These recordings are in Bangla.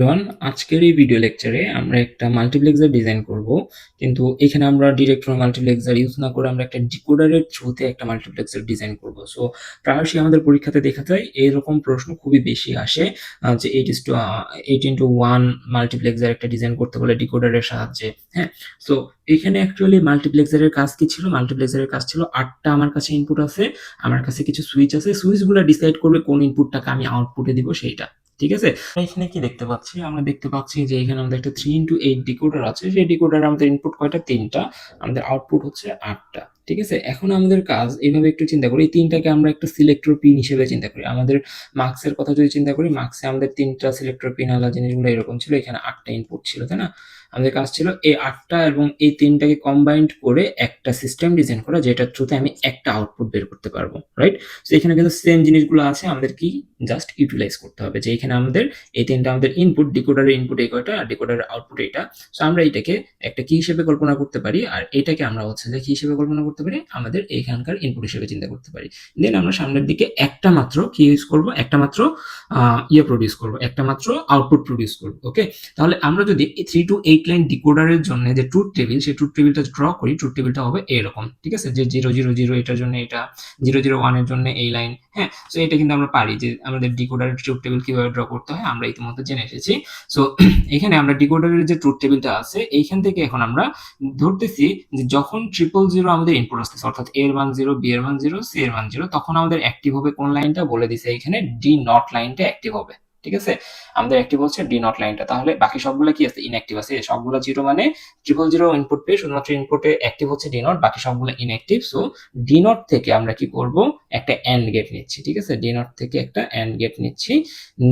এভরিওয়ান আজকের এই ভিডিও লেকচারে আমরা একটা মাল্টিপ্লেক্সার ডিজাইন করব। কিন্তু এখানে আমরা ডিরেক্ট কোনো মাল্টিপ্লেক্সার ইউজ না করে আমরা একটা ডিকোডারের থ্রুতে একটা মাল্টিপ্লেক্সার ডিজাইন করব। সো প্রায়শই আমাদের পরীক্ষাতে দেখা যায় এরকম প্রশ্ন খুবই বেশি আসে যে eight is to eight into one multiplexer একটা ডিজাইন করতে বলে ডিকোডারের সাহায্যে হ্যাঁ? সো এখানে অ্যাকচুয়ালি মাল্টিপ্লেক্সারের কাজ কি ছিল? মাল্টিপ্লেক্সারের কাজ ছিল আটটা আমার কাছে ইনপুট আছে, আমার কাছে কিছু সুইচ আছে। সুইচগুলো ডিসাইড করবে কোন ইনপুটটাকে আমি আউটপুটে দিব সেইটা। ঠিক আছে? এখানে কি দেখতে পাচ্ছি? আমরা দেখতে পাচ্ছি যে এখানে আমাদের একটা থ্রি ইন্টু এইট ডিকোডার আছে। সেই ডিকোডার আমাদের ইনপুট কয়টা? তিনটা। আমাদের আউটপুট হচ্ছে আটটা। ঠিক আছে? এখন আমাদের কাজ এইভাবে একটু চিন্তা করি। এই তিনটাকে আমরা একটা সিলেক্টর পিন হিসেবে চিন্তা করি। আমাদের মার্কসের কথা যদি চিন্তা করি মার্কসে আমাদের তিনটা সিলেক্টর পিন আলাদা জিনিসগুলো এরকম ছিল। এখানে আটটা ইনপুট ছিল, তাই না? আমাদের কাজ ছিল এই আটটা এবং এই তিনটাকে কম্বাইন্ড করে একটা সিস্টেম ডিজাইন করা, যেটার থ্রুতে আমি একটা আউটপুট বের করতে পারব রাইট তো এখানে কিন্তু সেম জিনিসগুলো আছে, আমাদের কি জাস্ট ইউটিলাইজ করতে হবে, যে এখানে আমাদের এই তিনটা আমাদের ইনপুট ডিকোডারের ইনপুট এই কয়টা আর ডিকোডারের আউটপুট এটা সো আমরা এটাকে একটা কি হিসেবে কল্পনা করতে পারি আর এটাকে আমরা হচ্ছে যে কি হিসেবে কল্পনা করতে পারি? আমাদের এইখানকার ইনপুট হিসেবে চিন্তা করতে পারি। দেন আমরা সামনের দিকে একটা মাত্র কি ইউজ করব? একটা মাত্র ইয়ে প্রডিউস করব, একটা মাত্র আউটপুট প্রডিউস করব ওকে তাহলে আমরা যদি থ্রি টু এইট লাইন ডিকোডারের জন্য যে ট্রুথ টেবিল সেই ট্রুথ টেবিলটা ড্র করি ট্রুথ টেবিলটা হবে এরকম, ঠিক আছে? যে জিরো জিরো জিরো এটার জন্য এটা জিরো জিরো ওয়ানের জন্য এই লাইন হ্যাঁ? সো এটা কিন্তু আমরা পারি যে আমাদের ডিকোডারের ট্রুথ টেবিল কীভাবে ড্র করতে হয়, আমরা ইতিমধ্যে জেনে এসেছি। সো এখানে আমরা ডিকোডারের যে ট্রুথ টেবিলটা আছে, এইখান থেকে এখন আমরা ধরতেছি যে যখন ট্রিপল জিরো আমাদের ইনপুট আসতেছে, অর্থাৎ এর মান জিরো বি এর মান জিরো সি এর মান জিরো তখন আমাদের অ্যাক্টিভ হবে কোন লাইনটা বলে দিছে এখানে ডি নট লাইনটা অ্যাক্টিভ হবে। ঠিক আছে? আমাদের অ্যাক্টিভ হচ্ছে ডি নট লাইনটা তাহলে বাকি সবগুলো কি আছে? ইনঅ্যাক্টিভ আছে। সবগুলো জিরো মানে ট্রিপল জিরো ইনপুট পেয়ে শুধুমাত্র ইনপুটে অ্যাক্টিভ হচ্ছে ডি নট বাকি সবগুলো ইনঅ্যাক্টিভ সো ডি নট থেকে আমরা কি করব? একটা অ্যান্ড গেট নিচ্ছি, ঠিক আছে? ডি নট থেকে একটা অ্যান্ড গেট নিচ্ছি।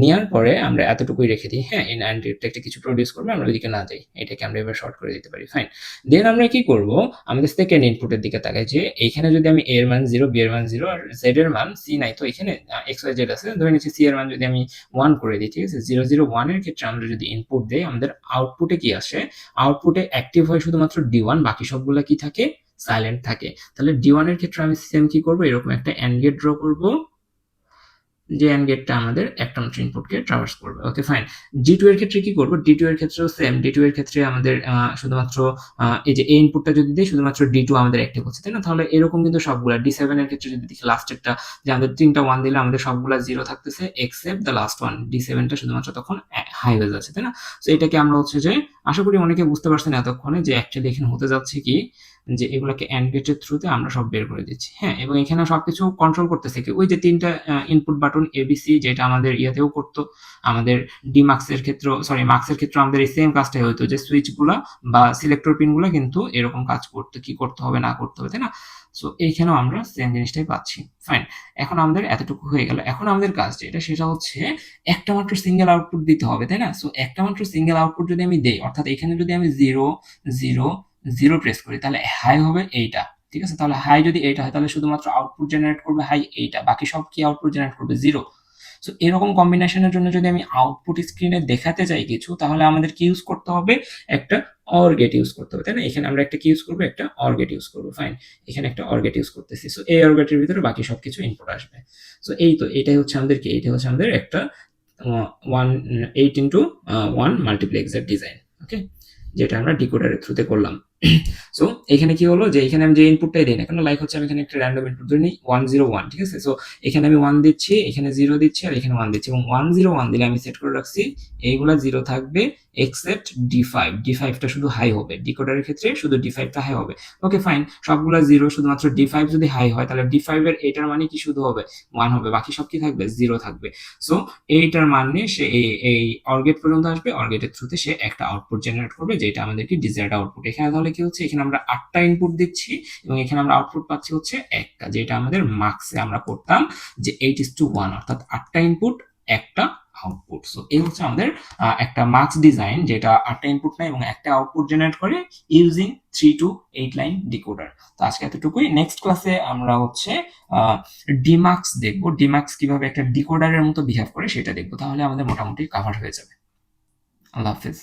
নেওয়ার পরে আমরা এতটুকুই রেখে দিই। হ্যাঁ এই অ্যান্ড গেটটা একটা কিছু প্রডিউস করবে, আমরা ওইদিকে না যাই। এটাকে আমরা এবার শর্ট করে দিতে পারি। ফাইন দেন আমরা কি করব? আমাদের সেকেন্ড ইনপুটের দিকে তাকাই যে, এইখানে যদি আমি এর মান জিরো বি এর মান জিরো আর জেড এর মান সি নাই, তো এখানে এক্স ওয়াই জেড আছে। ধরে নিচ্ছি সি এর মান যদি আমি ওয়ান করে দিই, ঠিক আছে? জিরো জিরো ওয়ানের ক্ষেত্রে আমরা যদি ইনপুট দেই, আমাদের আউটপুটে কি আসে? আউটপুটে অ্যাক্টিভ হয় শুধুমাত্র ডি ওয়ান বাকি সবগুলো কি থাকে? সাইলেন্ট থাকে। তাহলে ডি ওয়ানের ক্ষেত্রে আমি সেম কি করব? এরকম একটা অ্যান্ড গেট ড্র করব। যে অ্যান্ড গেটটা আমাদের একটা মাত্র ইনপুটকে ট্রাভার্স করবে। ওকে ফাইন ডি টু এর ক্ষেত্রে কি করব? ডি টু এর ক্ষেত্রেও সেম ডি টু এর ক্ষেত্রে আমাদের শুধুমাত্র এই যে এই ইনপুটটা যদি দিই, শুধুমাত্র ডি টু আমাদের অ্যাক্টিভ হচ্ছে, তাই না? তাহলে এরকম কিন্তু সবগুলা ডি সেভেন এর ক্ষেত্রে যদি দেখি লাস্টেরটা যে আমাদের তিনটা ওয়ান দিলে আমাদের সবগুলা জিরো থাকতেছে except the last one D সেভেনটা শুধুমাত্র তখন হাই হয়ে যাচ্ছে, তাই না? তো এটাকে আমরা হচ্ছে যে, আশা করি অনেকে বুঝতে পারছেন এতক্ষণে যে অ্যাকচুয়ালি এখানে হতে যাচ্ছে কি যে এগুলোকে অ্যান্ড গেটের থ্রুতে আমরা সব বের করে দিচ্ছি। হ্যাঁ এবং এখানে সবকিছু কন্ট্রোল করতেছে কি ওই যে তিনটা ইনপুট বাটন এবিসি যেটা আমাদের ইয়েতেও করতো, আমাদের ডি মার্কসের ক্ষেত্রে সরি মার্কসের ক্ষেত্রে আমাদের এই সেম কাজটাই হতো যে সুইচগুলো বা সিলেক্টর পিনগুলো কিন্তু এরকম কাজ করতে, কি করতে হবে, না করতে হবে, তাই না? সো এইখানেও আমরা সেম জিনিসটাই পাচ্ছি। ফাইন এখন আমাদের এতটুকু হয়ে গেল। এখন আমাদের কাজ যেটা, সেটা হচ্ছে একটা মাত্র সিঙ্গেল আউটপুট দিতে হবে, তাই না? সো একটা মাত্র সিঙ্গেল আউটপুট যদি আমি দেই, অর্থাৎ এখানে যদি আমি জিরো জিরো জিরো প্রেস করি, তাহলে হাই হবে এইটা, ঠিক আছে? তাহলে হাই যদি এইটা হয়, তাহলে শুধুমাত্র আউটপুট জেনারেট করবে হাই এইটা, বাকি সব কি আউটপুট জেনারেট করবে? জিরো সো এরকম কম্বিনেশনের জন্য যদি আমি আউটপুট স্ক্রিনে দেখাতে চাই কিছু, তাহলে আমাদের কি ইউজ করতে হবে? একটা অর গেট ইউজ করতে হবে, তাই না? এখানে আমরা একটা কি ইউজ করব? একটা অর গেট ইউজ করব ফাইন এখানে একটা অর গেট ইউজ করতেছি। সো এই অর গেটের ভিতরে বাকি সবকিছু ইনপুট আসবে। সো এই তো, এটাই হচ্ছে আমাদের কি? এইটা হচ্ছে আমাদের একটা one eight into one multiplexer design okay যেটা আমরা ডিকোডারের থ্রুতে করলাম। সো এখানে কি হলো? যে এখানে আমি যে ইনপুটটাই দিই না কেন লাইক হচ্ছে আমি এখানে একটা র্যান্ডম ইনপুট ধরে নিই ওয়ান জিরো ওয়ান ঠিক আছে? সো এখানে আমি ওয়ান দিচ্ছি, এখানে জিরো দিচ্ছি আর এখানে ওয়ান দিচ্ছি। এবং ওয়ান জিরো ওয়ান দিলে আমি সেট করে রাখছি, এইগুলা জিরো থাকবে এক্সেপ্ট ডি ফাইভ ডি ফাইভটা শুধু হাই হবে। ডিকোডারের ক্ষেত্রে শুধু ডি ফাইভটা হাই হবে। ওকে ফাইন সবগুলা জিরো শুধুমাত্র ডি ফাইভ যদি হাই হয়, তাহলে ডি ফাইভের এটার মানে কি শুধু হবে? ওয়ান হবে। বাকি সব কি থাকবে? জিরো থাকবে। সো এইটার মানে সে এই অর্গেট পর্যন্ত আসবে। অর্গেটের থ্রুতে সে একটা আউটপুট জেনারেট করবে, যেটা আমাদেরকে ডিজায়ার্ড আউটপুট এখানে তাহলে কি হচ্ছে? এখানে আমরা আটটা ইনপুট দিচ্ছি এবং এখানে আমরা আউটপুট পাচ্ছি হচ্ছে একটা, যেটা আমাদের মার্কসে আমরা করতাম যে এইট ইস টু ওয়ান অর্থাৎ আটটা ইনপুট একটা আউটপুট সো এই হচ্ছে আমাদের একটা মার্কস ডিজাইন যেটা আটটা ইনপুট নেয় এবং একটা আউটপুট জেনারেট করে using three to eight line decoder তো আজকে এতটুকুই। নেক্সট ক্লাসে আমরা হচ্ছে ডিমার্কস দেখব। ডিমার্কস কীভাবে একটা ডিকোডারের মতো বিহেভ করে সেটা দেখব। তাহলে আমাদের মোটামুটি কাভার হয়ে যাবে। আল্লাহ হাফিজ।